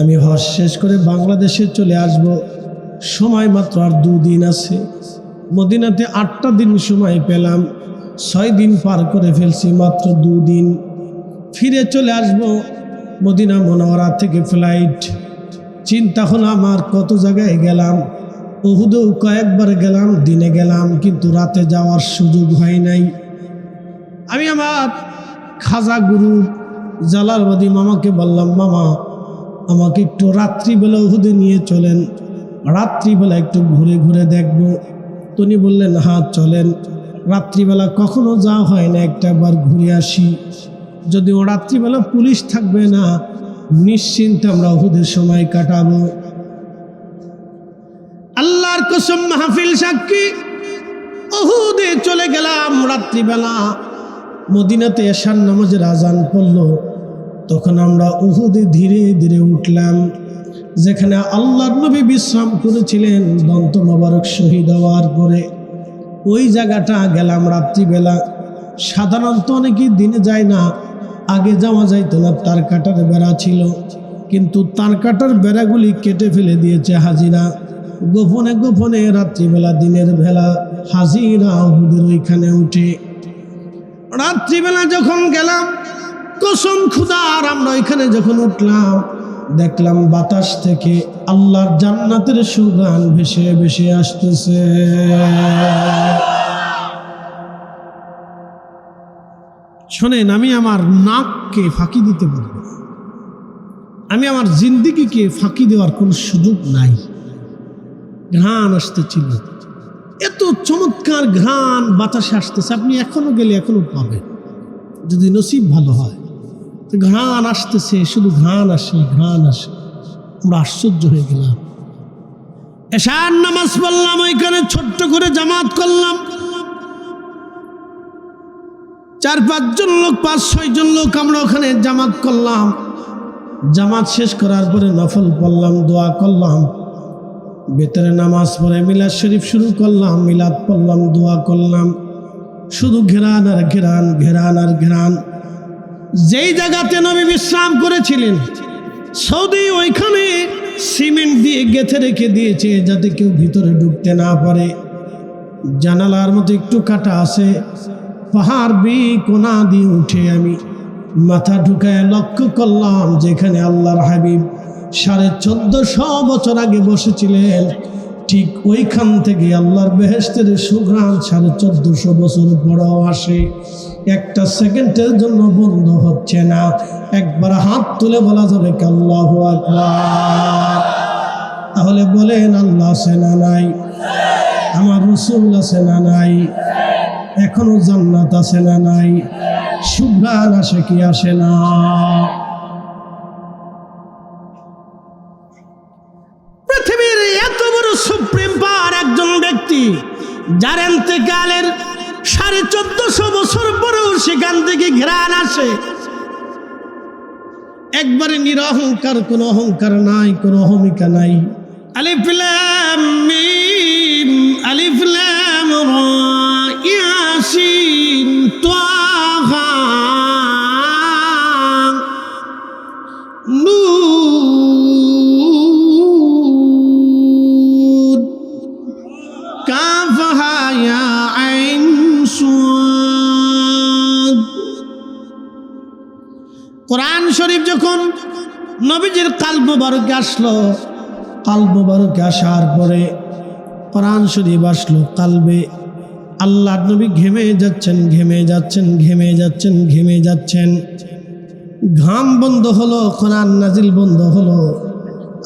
আমি হজ শেষ করে বাংলাদেশে চলে আসব। সময় মাত্র আর দুদিন আছে। মদিনাতে আটটা দিন সময় পেলাম। ছয় দিন পার করে ফেলছি মাত্র দুদিন। ফিরে চলে আসব মদিনা মনোয়ারা থেকে ফ্লাইট। চিন্তা হলো আমার কত জায়গায় গেলাম। উহুদেও কয়েকবার গেলাম, দিনে গেলাম, কিন্তু রাতে যাওয়ার সুযোগ হয় নাই। আমি আমার খাজা গুরু জালালবাদী মামাকে বললাম, মামা আমাকে একটু রাত্রিবেলা উহুদে নিয়ে চলেন। রাত্রিবেলা একটু ঘুরে ঘুরে দেখব। তিনি বললেন হ্যাঁ চলেন। রাত্রিবেলা কখনো যাওয়া হয় না, একটা বার ঘুরে আসি। যদিও রাত্রিবেলা পুলিশ থাকবে না, নিশ্চিন্তে আমরা উহুদের সময় কাটাবো। আল্লাহর কসম, মাহফিল সাক্ষী, উহুদে চলে গেলাম রাত্রিবেলা। মদিনাতে এশার নামাজের আজান পড়ল। তখন আমরা উহুদে ধীরে ধীরে উঠলাম, যেখানে আল্লাহর নবী বিশ্রাম করেছিলেন, দন্ত মোবারক শহীদ হওয়ার পরে। ওই জায়গাটা গেলাম রাত্রিবেলা। সাধারণত অনেকেই দিনে যায় না, আগে যাওয়া যাইতো না, তার কাটার বেড়া ছিল। কিন্তু তার কাটার বেড়াগুলি কেটে ফেলে দিয়েছে হাজিরা। গোপনে গোপনে রাত্রিবেলা দিনের বেলা হাজিরা ওইখানে উঠে। রাত্রিবেলা যখন গেলাম কসম খুদার আমরা এখানে যখন উঠলাম, দেখলাম বাতাস থেকে আল্লাহর জান্নাতের সুগান ভেসে ভেসে আসতেছে। শোনেন, আমি আমার নাককে ফাঁকি দিতে পারব। আমি আমার জিন্দিগিকে ফাঁকি দেওয়ার কোনো সুযোগ নাই। ঘ্রাণ আসতেছিল। এত চমৎকার ঘ্রাণ বাতাসে আসতেছে, আপনি এখনও গেলে এখনও পাবেন। যদি নসিব ভালো হয়। ঘ্রাণ আসতেছে, শুধু ঘ্রাণ আসে ঘ্রাণ আসে। আমরা আশ্চর্য হয়ে গেলাম। এশার নামাজ পড়লাম, ওইখানে ছোট্ট করে জামাত করলাম। চার পাঁচজন লোক, পাঁচ ছয়জন লোক আমরা ওখানে জামাত করলাম। জামাত শেষ করার পরে নফল পড়লাম, দোয়া করলাম। ভেতরে নামাজ পড়ে মিলাদ শরীফ শুরু করলাম, মিলাদ পড়লাম, দোয়া করলাম। শুধু ঘেরান আর ঘেরান ঘেরান আর ঘেরান। যেই জায়গাতে নবী বিশ্রাম করেছিলেন, সৌদি ওইখানে সিমেন্ট দিয়ে গেথে রেখে দিয়েছে যাতে কেউ ভিতরে ঢুকতে না পারে। জানালার মতো একটু কাটা আছে। পাহাড় বি কোনা দিয়ে উঠে আমি মাথা ঢুকায় লক্ষ্য করলাম, যেখানে আল্লাহর হাবিব সাড়ে চোদ্দশো বছর আগে বসেছিলেন। ঠিক ওইখান থেকে আল্লাহর বেহেস্তের সুগ্রাম সাড়ে চোদ্দশো বছর পরেও আসে। একটা সেকেন্ডের জন্য বন্ধ হচ্ছে না। একবার হাত তুলে বলা যাবে কি আল্লাহ তাহলে বলেন, আল্লাহ সেনা নাই? আমার রসুল আছে না নাই? এখনও জান্নাত আছে না নাই? সুগ্রাণ আসে কি আসে না? যার এতেকালের সাড়ে চোদ্দশো বছর পরেও সেখান থেকে ঘ্রাণ আসে। একবারে নিরহংকার, কোনো অহংকার নাই, কোনো অহমিকা নাই। আলিফলাম আলিফলাম শরীফ যখন নবীজির কাল মোবারকে আসলো, কাল মোবারকে আসার পরে কোরআন শরীফ আসলো, কালবে আল্লাহ নবী ঘেমে যাচ্ছেন ঘেমে যাচ্ছেন ঘেমে যাচ্ছেন ঘেমে যাচ্ছেন। ঘাম বন্ধ হলো, কোরআন নাজিল বন্ধ হলো।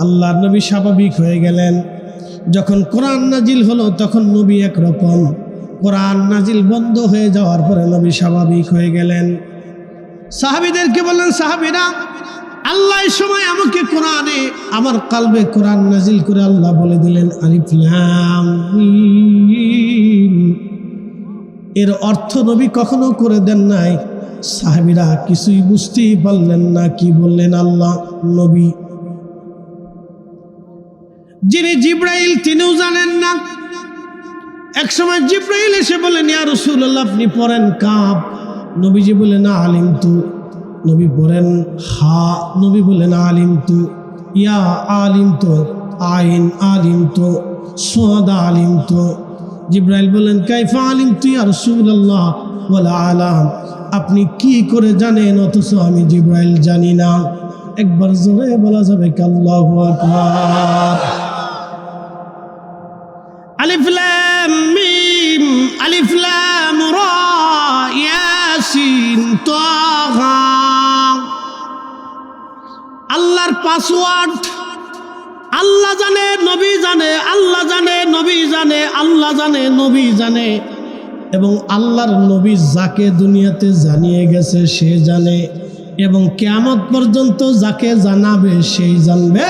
আল্লাহ নবী স্বাভাবিক হয়ে গেলেন। যখন কোরআন নাজিল হলো, তখন নবী একরকম। কোরআন নাজিল বন্ধ হয়ে যাওয়ার পরে নবী স্বাভাবিক হয়ে গেলেন। সাহাবিদেরকে বললেন, সাহাবিরা, আল্লাহ সময় আমাকে কোরআনে, আমার কালবে কোরআন নাজিল করে আল্লাহ বলে দিলেন আলিফলাম এর অর্থ নবী কখনো করে দেন নাই। সাহাবিরা কিছুই বুঝতেই পারলেন না, কি বললেন আল্লাহ নবী। যিনি জিব্রাইল, তিনিও জানেন না। এক সময় জিব্রাইল এসে বলেন ইয়া রসুল্লাহ আপনি পড়েন কাপ নবীজি বলে, না আলিম তু। নবী বলেন, হা। নবী বলেন আলিম তু। ইয়া আলিম তো। আইন আলিম তো। সোয়াদ আলিম তো। জিব্রাইল বলেন, কাইফা আলিম তুই আর রসুল্লাহ বলে, আলাম। আপনি কি করে জানেন? অথচ আমি জিব্রাইল জানি না। একবার জোরে বলা যাবে কাল্লাহু আকবার। পাসওয়ার্ড। আল্লাহ জানে, নবী জানে, আল্লাহ জানে, নবী জানে, আল্লাহ জানে, নবী জানে। এবং আল্লাহর নবী যাকে দুনিয়াতে জানিয়ে গেছে সে জানে। এবং কেয়ামত পর্যন্ত যাকে জানাবে সেই জানবে।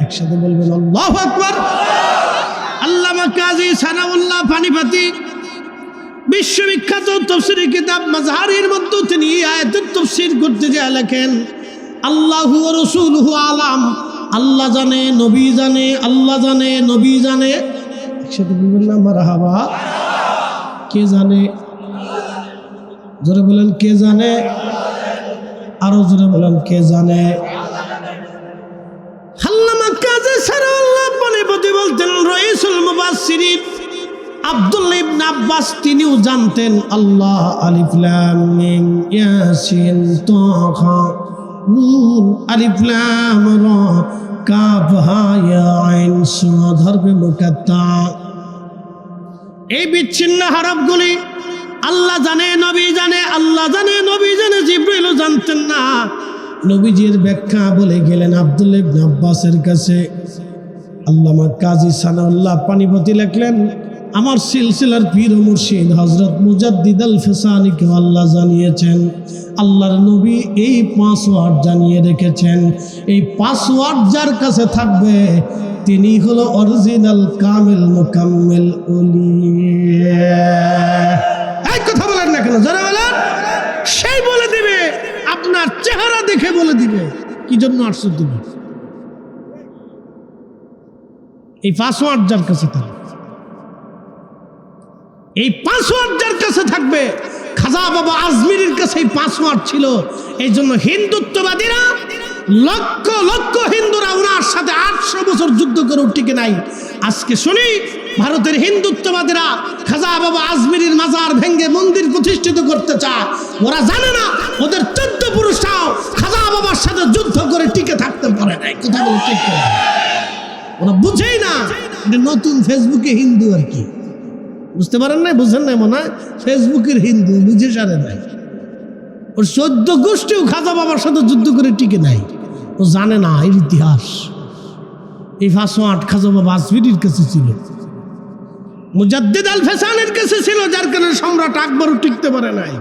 একসাথে বলবেন, আল্লাহ আকবার। আল্লামা কাজী সানাউল্লাহ পানিপাতি বিশ্ববিখ্যাত তফসিরের কিতাব মাজহারির মধ্যে তিনি আয়াতের তফসির করতে যা লেখেন আল্লাহু রসুলহু আলাম। আল্লাহ জানে, নবী জানে, আল্লাহ জানে, নবী জানে। একসাথে বলবেন না আমার হাবা কে জানে? জোরে বলেন, কে জানে? আরও জোরে বলেন, কে জানে? কাজে আব্বাস তিনিও জানতেন, আল্লাহ আলিফ লাম মিম ইয়াসিন তাহা। নুন, আলিফ, লাম, রা, কাফ, হা, ইয়া, আইন সুরাদ হরফে মুকাত্তা। এই বিচ্ছিন্ন হরফগুলি আল্লাহ জানে, নবী জানে, আল্লাহ জানে, নবী জানে, জিব্রাইলও জানতেন না। নবীজির ব্যাখ্যা বলে গেলেন আব্দুল ইবনে আব্বাসের কাছে। আল্লামা কাজী সানাউল্লাহ পানিপতি লেখলেন আমার সিলসিলার পীর মুর্শিদ হজরত মুজাদ্দিদ আল ফেসানিকে আল্লাহ জানিয়েছেন, আল্লাহর নবী এই পাসওয়ার্ড জানিয়ে রেখেছেন। এই পাসওয়ার্ড যার কাছে থাকবে, তিনি হলো অরিজিনাল কামিল মুকাম্মিল এই কথা বলেন না কেন? যারা বলেন। সেই বলে দিবে, আপনার চেহারা দেখে বলে দিবে। কি জন্য আসছো তুমি? এই পাসওয়ার্ড যার কাছে থাকবে। এই পাসওয়ার্ড যার কাছে থাকবে, খাজা বাবা আজমিরের কাছে এই পাসওয়ার্ড ছিল। এই জন্য হিন্দুত্ববাদীরা লক্ষ লক্ষ হিন্দুরা ওনার সাথে আটশো বছর যুদ্ধ করে টিকে নাই। আজকে শুনি, ভারতের হিন্দুত্ববাদীরা খাজা বাবা আজমিরের মাজার ভেঙ্গে মন্দির প্রতিষ্ঠিত করতে চায়। ওরা জানে না, ওদের চোদ্দ পুরুষরাও খাজা বাবার সাথে যুদ্ধ করে টিকে থাকতে পারে নাই। কথা বলে ঠিক। ওরা বুঝেই না নতুন ফেসবুকে হিন্দু আর কি। বুঝতে পারেন নাই, বুঝেন নাই মনে হয়? ফেসবুকের হিন্দু, বুঝে সারে নাই। ওর চোদ্দ গোষ্ঠীও খাজা বাবার সাথে যুদ্ধ করে টিকে নাই। ও জানে না এর ইতিহাস। এই ফাঁসো আট খাজা বাবা আসবিরির কাছে ছিল। মুজাদ্দিদ আল ফেসানের কাছে ছিল, যার কারণে সম্রাট আকবরও টিকতে পারে নাই।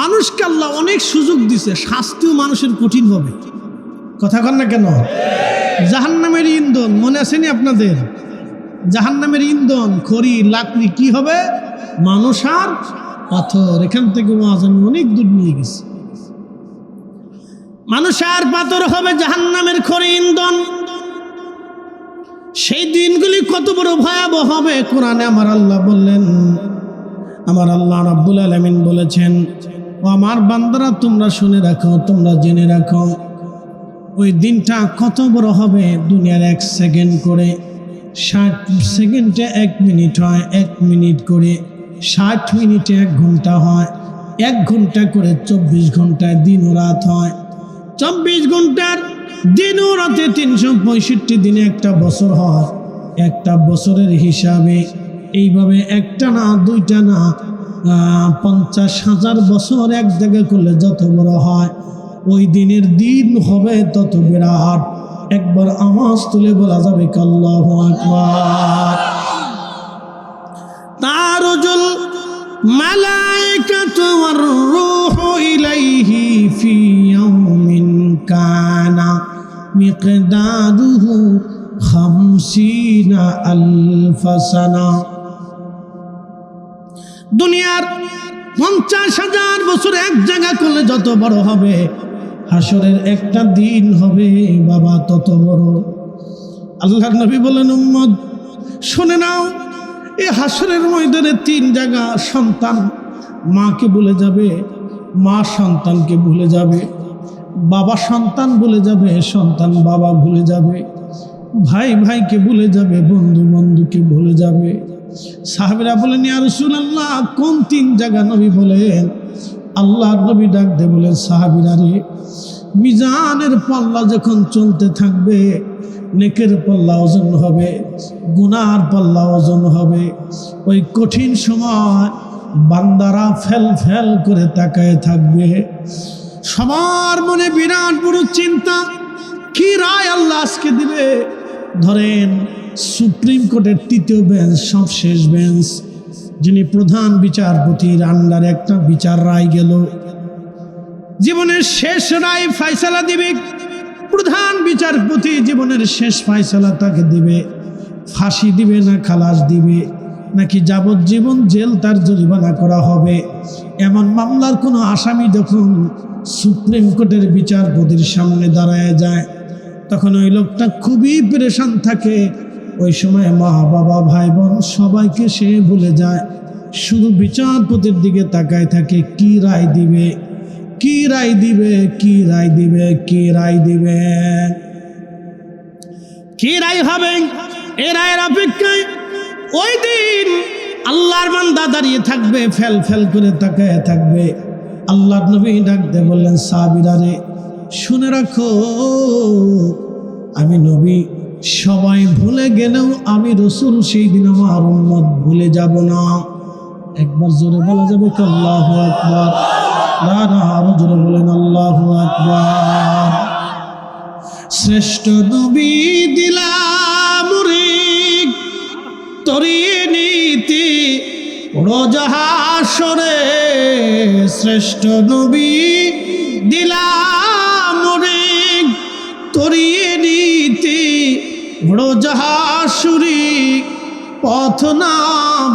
মানুষকে আল্লাহ অনেক সুযোগ দিছে, শাস্তিও মানুষের কঠিন হবে। কথা কন না কেন? জাহান্নামের ইন্ধন, মনে আসেনি আপনাদের? জাহান্নামের ইন্ধন, খড়ি, লাকড়ি কি হবে? মানুষ আর পাথর। এখান থেকে আমি অনেক দূর নিয়ে গেছে। মানুষ আর পাথর হবে জাহান্নামের খড়ি, ইন্ধন। সেই দিনগুলি কত বড় ভয়াবহ হবে। কোরআনে আমার আল্লাহ বললেন, আমার আল্লাহ রাব্বুল আলামিন বলেছেন, ও আমার বান্দারা, তোমরা শুনে রাখো, তোমরা জেনে রাখো। ওই দিনটা কত বড় হবে দুনিয়ার এক সেকেন্ড করে। ষাট সেকেন্ডে এক মিনিট হয়, এক মিনিট করে ষাট মিনিটে এক ঘণ্টা হয়, এক ঘণ্টা করে চব্বিশ ঘন্টায় দিন ও রাত হয়। চব্বিশ ঘণ্টার দিন ও রাতে তিনশো পঁয়ষট্টি দিনে একটা বছর হয়। একটা বছরের হিসাবে এইভাবে একটা না, দুইটা না পঞ্চাশ হাজার বছর এক জায়গায় করলে যত বড় হয়, ওই দিনের দিন হবে তত বিরাট। একবার আওয়াজ তুলে বলা যাবে কাল্লাহ আকবার। তারজুল মালাইকাতু ওয়ার রূহু ইলাইহি ফি ইয়াউমিন কানা মিকদারুহু খামসিনা আলফ সানা। দুনিয়ার পঞ্চাশ হাজার বছর এক জায়গা করলে যত বড় হবে হাসরের একটা দিন হবে, বাবা তত বড়। আল্লাহ নবী বলেন উম্মদ শুনে নাও এই হাসরের ময়দানে তিন জায়গা সন্তান মাকে বলে যাবে, মা সন্তানকে ভুলে যাবে, বাবা সন্তান ভুলে যাবে, সন্তান বাবা ভুলে যাবে, ভাই ভাইকে ভুলে যাবে, বন্ধু বন্ধুকে ভুলে যাবে। সাহাবিরা বলেন, ইয়া রাসূলুল্লাহ, কোন তিন জায়গা নবী বলেন? আল্লাহ নবী ডাক দে বলেন, সাহাবিরা রে মিজানের পাল্লা যখন চলতে থাকবে, নেকের পাল্লা ওজন হবে, গুনার পাল্লা ওজন হবে। ওই কঠিন সময় বান্দারা ফেল ফেল করে তাকায় থাকবে। সবার মনে বিরাট বড় চিন্তা, কি রায় আল্লাহ আজকে দিবে? ধরেন, সুপ্রিম কোর্টের তৃতীয় বেঞ্চ সবশেষ বেঞ্চ, যিনি প্রধান বিচারপতির আন্ডারে একটা বিচার রায় গেল। জীবনের শেষ রায় ফাইসালা দিবে। প্রধান বিচারপতি জীবনের শেষ ফাইসালা তাকে দিবে। ফাঁসি দিবে না খালাস দিবে। নাকি যাবজ্জীবন জেল তার জরিমানা করা হবে? এমন মামলার কোনো আসামি যখন সুপ্রিম কোর্টের বিচারপতির সামনে দাঁড়ায় যায়, তখন ওই লোকটা খুবই প্রেশান থাকে। ওই সময় মা, বাবা, ভাই, বোন সবাইকে সে ভুলে যায়। শুধু বিচারপতির দিকে তাকায় থাকে, কি রায় দিবে? কি রায় দিবে, কি রায় দিবে, কি রায় দিবে? কি রায় হবে? এ রায়ের অপেক্ষায় ওই দিন আল্লাহর বান্দা দাঁড়িয়ে থাকবে, ফেল ফেল করে তাকায় থাকবে। আল্লাহর নবী ডাকতে বললেন সাবিরারে শুনে রাখো, আমি নবী, সবাই ভুলে গেলেও আমি রসুল, সেই দিন আমার উম্মত ভুলে যাব না। একবার জোরে বলা যাবে কি আল্লাহ আকবার? না না শ্রেষ্ঠ নবী দিলাম রে তরিয়ে নীতি রোজাহাসরে শ্রেষ্ঠ নবী দিলাম রে তরিয়ে নীতি রোজাহাসুরি পথ না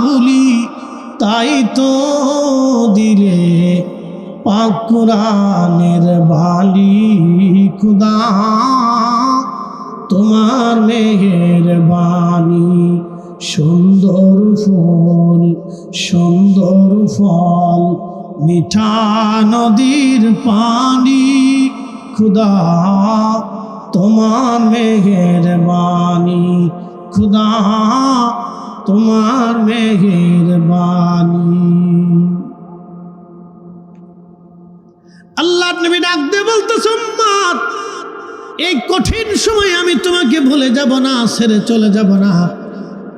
ভুলি তাই তো দিলে পাকুরানের বালি, খুদা, তোমার মেঘের বাণী, সুন্দর ফল সুন্দর ফল, মিঠা নদীর পানি, খুদা, তোমার মেঘের বাণী, খুদা, তোমার মেঘের বাণী। আল্লাহ নবী ডাক দিয়ে বলতো সম্মাত এই কঠিন সময় আমি তোমাকে ভুলে যাব না, ছেড়ে চলে যাব না।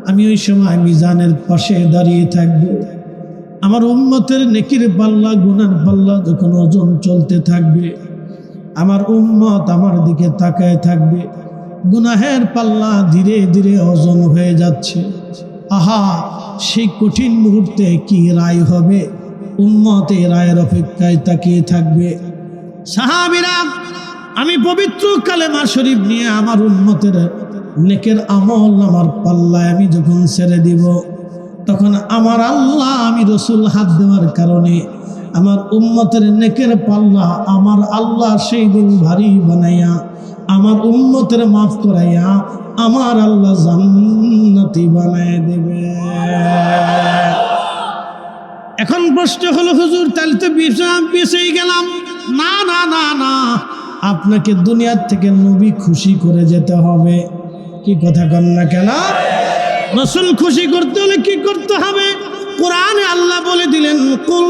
আমি ওই সময় মিজানের পাশে দাঁড়িয়ে থাকব। আমার উম্মতের নেকির পাল্লা, গুনার পাল্লা যখন ওজন চলতে থাকবে, আমার উম্মত আমার দিকে তাকায় থাকবে। গুনাহের পাল্লা ধীরে ধীরে ওজন হয়ে যাচ্ছে। আহা, সেই কঠিন মুহূর্তে কি রায় হবে? উম্মত রায়ের অপেক্ষায় তাকিয়ে থাকবে। সাহাবিরা, আমি পবিত্র কালেমা শরীফ নিয়ে আমার উন্মতের নেকের আমল আমার পাল্লায় আমি যখন ছেড়ে দিব, তখন আমার আল্লাহ, আমি রসুল হাত দেওয়ার কারণে আমার উম্মতের নেকের পাল্লা আমার আল্লাহ সেই দিন ভারী বানাইয়া, আমার উম্মতের মাফ করাইয়া আমার আল্লাহ জান্নাতি বানায় দেবে। এখন প্রশ্ন হলো, হুজুর, তাহলে তো বেঁচেই গেলাম। না না না না। আপনাকে দুনিয়ার থেকে নবী খুশি করে যেতে হবে। কি কথা কন না কেন? রসুল খুশি করতে হলে কি করতে হবে? কোরআনে আল্লাহ বলে দিলেন, কুল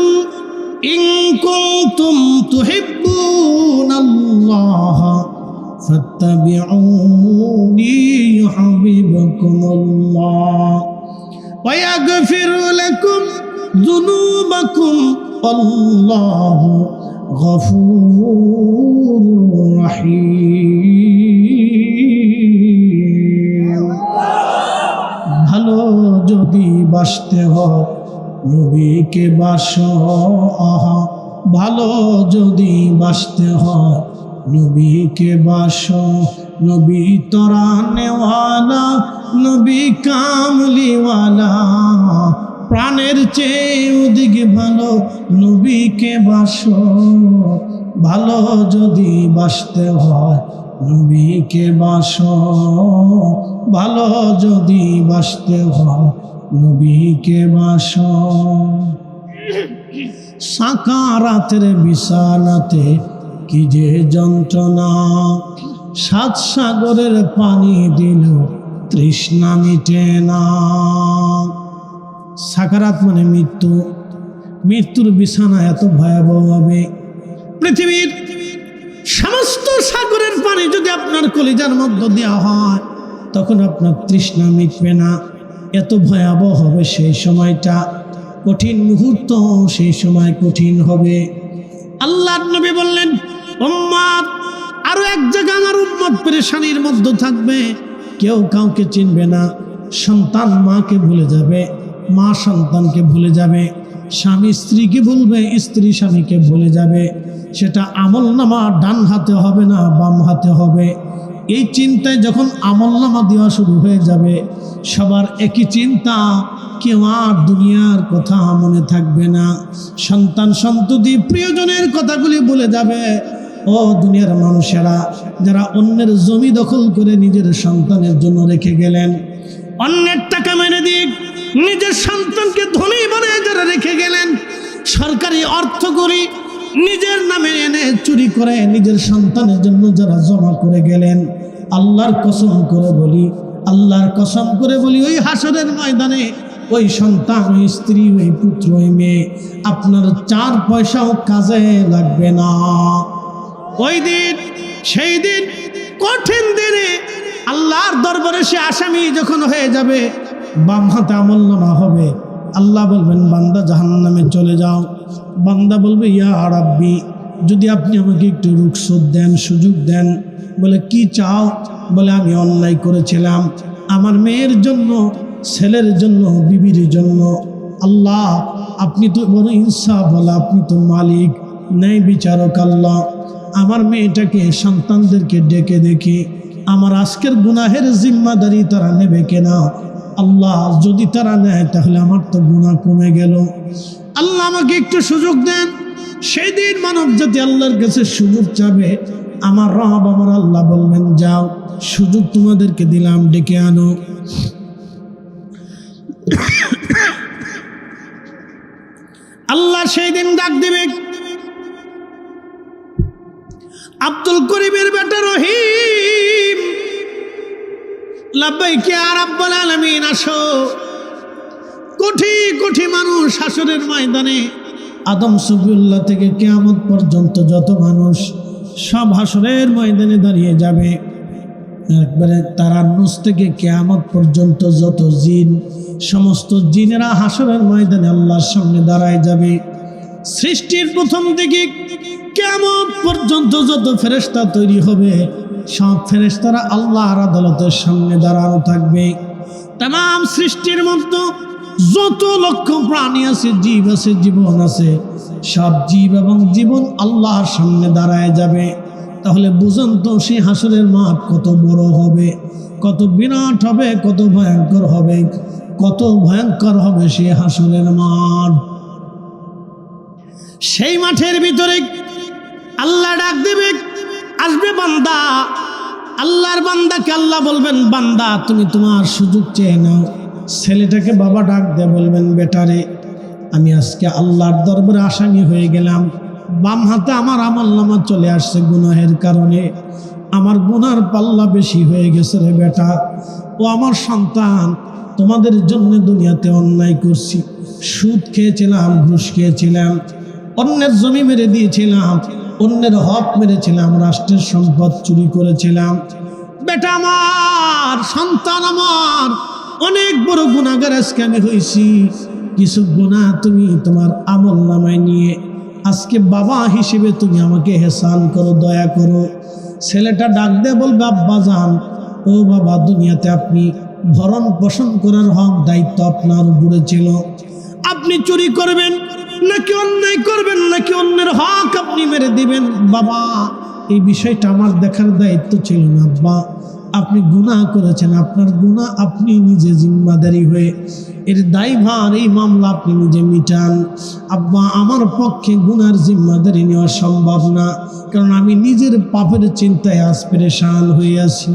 ইং কুনতুম তুহিব্বুনাল্লাহ, ফাত্তাবিউনি ইউহিব্বুকুমুল্লাহ ওয়া ইয়াগফির লাকুম ذنوبكم والله غفور رحيم ভালো যদি বাসতে হয় নবীকে বাস আহা ভালো যদি বাসতে হয় নবীকে বাস নবী তরা নেওয়ালা নবী কামলিওয়ালা প্রাণের চেয়ে ওদিকে ভালো নবীকে বাস। ভালো যদি বাসতে হয় নবীকে বাস। ভালো যদি বাসতে হয় নবীকে বাস। সাকারাতের বিছানাতে কি যে যন্ত্রণা। সাত সাগরের পানি দিল তৃষ্ণা মিটে না। সাকারাত মানে মৃত্যু। মৃত্যুর বিছানা এত ভয়াবহ হবে পৃথিবীর সমস্ত সাগরের পানি যদি আপনার কলিজার মধ্যে দেওয়া হয়, তখন আপনার তৃষ্ণা মিটবে না। এত ভয়াবহ হবে সেই সময়টা। কঠিন মুহূর্ত সেই সময় কঠিন হবে। আল্লাহ নবী বললেন, উম্মাদ, আরও এক জায়গা আমার উম্মত পরেশানির মধ্যে থাকবে। কেউ কাউকে চিনবে না। সন্তান মাকে ভুলে যাবে। মা সন্তানকে ভুলে যাবে, স্বামী স্ত্রীকে ভুলবে, স্ত্রী স্বামীকে ভুলে যাবে। সেটা আমল নামা ডান হাতে হবে না বাম হাতে হবে। এই চিন্তায় যখন আমল নামা দেওয়া শুরু হয়ে যাবে, সবার একই চিন্তা, কেউ আর দুনিয়ার কথা মনে থাকবে না। সন্তান সন্ততি প্রিয়জনের কথাগুলি বলে যাবে, ও দুনিয়ার মানুষেরা, যারা অন্যের জমি দখল করে নিজের সন্তানের জন্য রেখে গেলেন, অন্যের টাকা মেরে দিক সন্তানকে ধনী বানিয়ে যারা রেখে গেলেন। সরকারি অর্থ করি নিজের নামে এনে চুরি করে নিজের সন্তানের জন্য যারা জমা করে গেলেন। আল্লাহর কসম করে বলি, আল্লাহর কসম করে বলি, ওই হাসরের ময়দানে ওই সন্তান, ওই স্ত্রী, ওই পুত্র, ওই মেয়ে, আপনার চার পয়সাও কাজে লাগবে না। ওই দিন, সেই দিন কঠিন দিনে আল্লাহর দরবারে সে আসামি যখন হয়ে যাবে, বাম হাতে আমল নামা হবে। আল্লাহ বলবেন, বান্দা জাহান্নামে চলে যাও। বান্দা বলবে, ইয়া আরাব্বি যদি আপনি আমাকে একটু রুখসত দেন, সুযোগ দেন, বলে, কি চাও? বলে, আমি অন্যায় করেছিলাম। আমার মেয়ের জন্য, ছেলের জন্য, বিবির জন্য। আল্লাহ, আপনি তো বড় ইনসাফ বলা আপনি তো মালিক, ন্যায় বিচারক আল্লাহ। আমার মেয়েটাকে, সন্তানদেরকে ডেকে দেখি। আমার আজকের গুনাহের জিম্মাদারি তারা নেবে কেনা? আল্লাহ, যদি তারা নেয়, তাহলে আমার তো গুণা কমে গেল। আল্লাহ আমাকে একটু সুযোগ দেন। সেই দিন মানব জাতি আল্লাহর কাছে সুযোগ চাবে। আমার রব, আমার আল্লাহ বলবেন, যাও, সুযোগ তোমাদেরকে দিলাম, ডেকে আনো। আল্লাহ সেই দিন ডাক দিবে, আব্দুল করিমের বেটা রহিম। আসো। মানুষ ময়দানে, আদম থেকে কেয়ামত পর্যন্ত যত মানুষ সব হাসরের ময়দানে দাঁড়িয়ে যাবে। একবারে থেকে কেয়ামত পর্যন্ত যত জিন, সমস্ত জিনেরা হাসরের ময়দানে আল্লাহর সামনে দাঁড়ায় যাবে। সৃষ্টির প্রথম দিকে কেমন পর্যন্ত যত ফেরেস্তা তৈরি হবে, সব ফেরেস্তারা আল্লাহর আদালতের সামনে দাঁড়ানো থাকবে। তাম সৃষ্টির মধ্যে যত লক্ষ প্রাণী আছে, জীব আছে, জীবন আছে, সব জীব এবং জীবন আল্লাহর সামনে দাঁড়ায় যাবে। তাহলে বুঝুন তো, সেই হাসরের মাঠ কত বড় হবে, কত বিরাট হবে, কত ভয়ঙ্কর হবে, কত ভয়ঙ্কর হবে সেই হাসরের মাঠ। সেই মাঠের ভিতরে আল্লাহ ডাক দেবে, আসবে বান্দা। আল্লাহর বান্দাকে আল্লাহ বলবেন, বান্দা, তুমি তোমার সুযোগ চেয়ে নাও। ছেলেটাকে বাবা ডাক দিয়ে, বলবেন, বেটারে, আমি আজকে আল্লাহর দরবারে আসামি হয়ে গেলাম। বাম হাতে আমার আমল নামা চলে আসছে গুনাহের কারণে। আমার গুনার পাল্লা বেশি হয়ে গেছে রে বেটা। ও আমার সন্তান, তোমাদের জন্য দুনিয়াতে অন্যায় করছি। সুদ খেয়েছিলাম, ঘুষ খেয়েছিলাম, অন্যের জমি মেরে দিয়েছিলাম। অন্যের হক মেরেছিলাম রাষ্ট্রের সম্পদ চুরি করেছিলাম। বেটা আমার, সন্তান আমার, অনেক বড় গুণাগার আজকে আমি হয়েছি। কিছু গুণা তুমি তোমার আমল নামায় নিয়ে, আজকে বাবা হিসেবে তুমি আমাকে হেসান করো, দয়া করো। ছেলেটা ডাক দে বলবে, আব্বা যান ও বাবা, দুনিয়াতে আপনি ভরণ পোষণ করার হক, দায়িত্ব আপনার উপরে ছিল। আপনি চুরি করবেন নাকি অন্যায় করবেন, নাকি অন্যের হক আপনি মেরে দিবেন? বাবা, এই বিষয়টা আমার দেখার দায়িত্ব ছিল না, আব্বা। আপনি গুনাহ করেছেন, আপনার গুনাহ আপনি নিজে জিম্মাদারি হয়ে এর দায়ভার, এই মামলা আপনি নিজে মিটান। আব্বা, আমার পক্ষে গুনার জিম্মাদারি নেওয়া সম্ভব না, কারণ আমি নিজের পাপের চিন্তায় আজ হয়ে আছি।